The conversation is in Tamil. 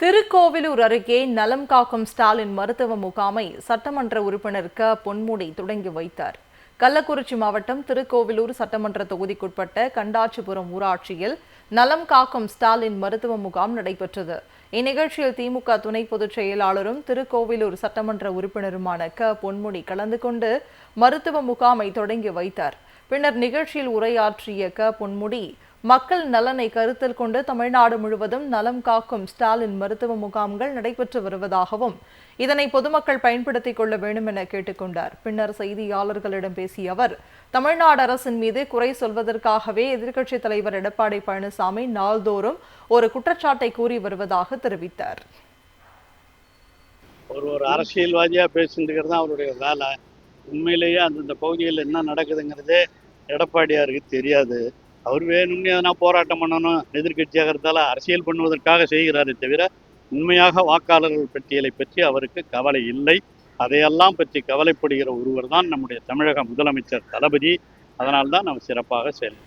திருக்கோவிலூர் அருகே நலம் காக்கும் ஸ்டாலின் மருத்துவ முகாமை சட்டமன்ற உறுப்பினர் க பொன்முடி தொடங்கி வைத்தார். கள்ளக்குறிச்சி மாவட்டம் திருக்கோவிலூர் சட்டமன்ற தொகுதிக்குட்பட்ட கண்டாச்சிபுரம் ஊராட்சியில் நலம் காக்கும் ஸ்டாலின் மருத்துவ முகாம் நடைபெற்றது. இந்நிகழ்ச்சியில் திமுக துணை பொதுச் செயலாளரும் திருக்கோவிலூர் சட்டமன்ற உறுப்பினருமான க. பொன்முடி கலந்து கொண்டு மருத்துவ முகாமை தொடங்கி வைத்தார். பின்னர் நிகழ்ச்சியில் உரையாற்றிய க. பொன்முடி மக்கள் நலனை கருத்தில் கொண்டு தமிழ்நாடு முழுவதும் நலம் காக்கும் ஸ்டாலின் மருத்துவ முகாம்கள் நடைபெற்று வருவதாகவும் இதனை பொதுமக்கள் பயன்படுத்திக் கொள்ள வேண்டும் என கேட்டுக்கொண்டார். பின்னர் செய்தியாளர்களிடம் பேசிய அவர் தமிழ்நாடு அரசின் மீது குறை சொல்வதற்காகவே எதிர்க்கட்சித் தலைவர் எடப்பாடி பழனிசாமி நாள்தோறும் ஒரு குற்றச்சாட்டை கூறி வருவதாக தெரிவித்தார். ஒரு ஒரு அரசியல்வாதியாக பேசிட்டுருக்கிறது தான் அவருடைய வேலை. உண்மையிலேயே அந்தந்த பகுதியில் என்ன நடக்குதுங்கிறதே எடப்பாடியாருக்கு தெரியாது. அவர் வேணும்னு எதனா போராட்டம் பண்ணணும் எதிர்கட்சியாக இருந்தாலும் அரசியல் பண்ணுவதற்காக செய்கிறாரே தவிர உண்மையாக வாக்காளர்கள் பட்டியலை பற்றி அவருக்கு கவலை இல்லை. அதையெல்லாம் பற்றி கவலைப்படுகிற ஒருவர் தான் நம்முடைய தமிழக முதலமைச்சர் தளபதி. அதனால்தான் நம்ம சிறப்பாக செயல்